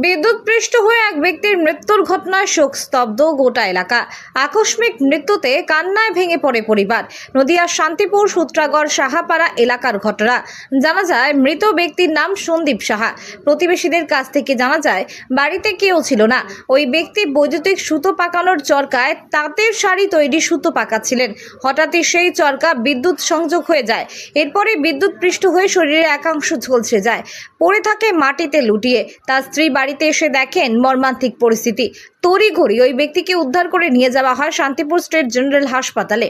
বিদ্যুৎপৃষ্ট হয়ে এক ব্যক্তির মৃত্যুর ঘটনায় শোকস্তব্ধ গোটা এলাকা। আকস্মিক মৃত্যুতে কান্নায় ভেঙে পড়ে পরিবার। নদিয়ার শান্তিপুর, সূত্রাগড়, সাহাপাড়া এলাকার ঘটনা। জানা যায়, মৃত ব্যক্তির নাম সন্দীপ সাহা। প্রতিবেশীদের কাছ থেকে জানা যায়, বাড়িতে কেউ ছিল না। ওই ব্যক্তি বৈদ্যুতিক সুতো পাকানোর চরকায় তাঁতের শাড়ি তৈরি সুতো পাকাচ্ছিলেন। হঠাৎই সেই চরকা বিদ্যুৎ সংযোগ হয়ে যায়। এরপরে বিদ্যুৎ পৃষ্ঠ হয়ে শরীরের একাংশ ঝলসে যায়। পড়ে থাকে মাটিতে লুটিয়ে। তার স্ত্রী বাড়িতে এসে দেখেন মর্মান্তিক পরিস্থিতি। তড়িঘড়ি ওই ব্যক্তিকে উদ্ধার করে নিয়ে যাওয়া হয় শান্তিপুর স্টেট জেনারেল হাসপাতালে।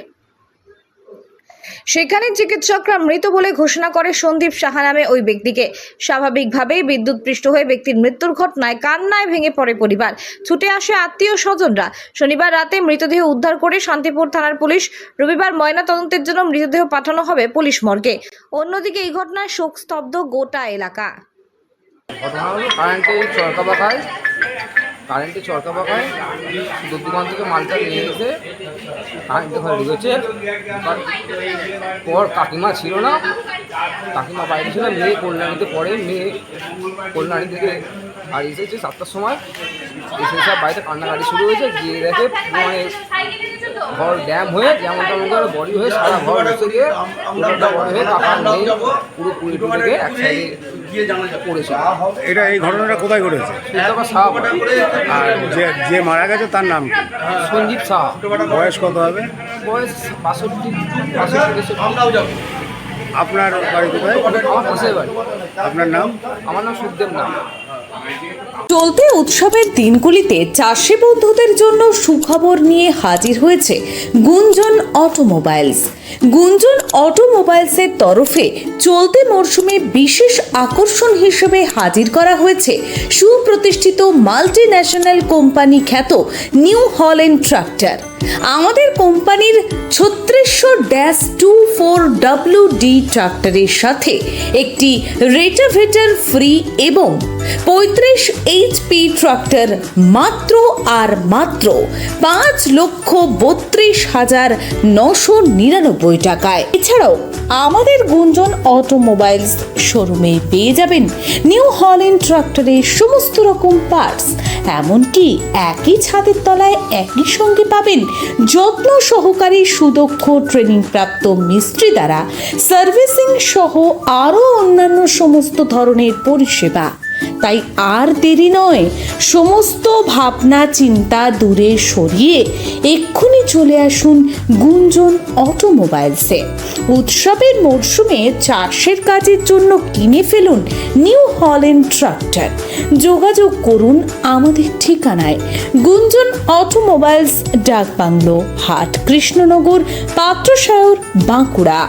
সেখানে চিকিৎসকরা মৃত বলে ঘোষণা করে সন্দীপ সাহা নামে ওই ব্যক্তিকে। স্বাভাবিকভাবেই বিদ্যুৎপৃষ্ট হয়ে ব্যক্তির মৃত্যুর ঘটনায় কান্নায় ভেঙে পড়ে পরিবার। ছুটে আসে আত্মীয় স্বজনরা। শনিবার রাতে মৃতদেহ উদ্ধার করে শান্তিপুর থানার পুলিশ রবিবার ময়না তদন্তের জন্য মৃতদেহ পাঠানো হবে পুলিশ মর্গে। অন্যদিকে এই ঘটনায় শোকস্তব্ধ গোটা এলাকা। ঘটনা হলো কারেন্টে চরকা পাকায় কারেন্টে চরকা পাকায় দুধ দোকান থেকে মালটা নিয়ে এসে কারেন্টে ঘরে ঢুকেছে। পর কাকিমা ছিল না, কাকিমা বাইরে ছিল, মেয়ে কল্যাণীতে পড়ে, মেয়ে কল্যাণী থেকে বাড়ি এসেছে সাতটার সময়। এসে সব বাড়িতে কান্নাকাটি শুরু হয়েছে, গিয়ে দেখে মানে ঘর ড্যাম হয়ে যেমন তেমন করে, বডি হয়ে সারা ঘর বসে গিয়ে হয়ে কাকার মেয়ে পুরো পুরি টুরে এক সাইডে পড়েছে এটা এই ঘটনাটা কোথায় ঘটেছে? আর যে যে মারা গেছে তার নাম কি? সঞ্জীব শাহ বয়স কত হবে? বয়স বাষট্টি বাষট্টি আপনার বাড়ি কোথায়? আমার পাশের বাড়ি। আপনার নাম? আমার নাম সুখদেব নাম চলতি উৎসবের দিনগুলিতে চাষি বন্ধুদের জন্য সুখবর নিয়ে হাজির হয়েছে গুঞ্জন অটোমোবাইলস। গুঞ্জন অটোমোবাইলসের তরফে চলতি মরশুমে বিশেষ আকর্ষণ হিসেবে হাজির করা হয়েছে সুপ্রতিষ্ঠিত মাল্টি ন্যাশনাল কোম্পানি খ্যাত নিউ হল্যান্ড ট্রাক্টর। আমাদের কোম্পানির ছত্রিশশো dash two four W D ট্রাক্টরের সাথে একটি রেটাভেটার ফ্রি এবং পঁয়ত্রিশ এইচপি ট্রাক্টর মাত্র আর মাত্র পাঁচ লক্ষ বত্রিশ হাজার নশো নিরানব্বই টাকায়। এছাড়াও আমাদের গুঞ্জন অটোমোবাইলস শোরুমে পেয়ে যাবেন নিউ হল্যান্ড ট্রাক্টরের সমস্ত রকম পার্টস এমনকি একই ছাদের তলায় একই সঙ্গে পাবেন যত্ন সহকারে সুদক্ষ ট্রেনিং প্রাপ্ত মিস্ত্রি দ্বারা সার্ভিসিং সহ আরও অন্যান্য সমস্ত ধরনের পরিষেবা। তাই আর দেরি নয়, সমস্ত ভাবনা চিন্তা দূরে সরিয়ে এক্ষুনি চলে আসুন গুঞ্জন অটোমোবাইলসে। উৎসবের মরশুমে চাষের কাজের জন্য কিনে ফেলুন নিউ হল্যান্ড ট্রাক্টর। যোগাযোগ করুন আমাদের ঠিকানায়। গুঞ্জন অটোমোবাইলস, ডাকবাংলো, হাট, কৃষ্ণনগর, পাত্রসায়র, বাঁকুড়া।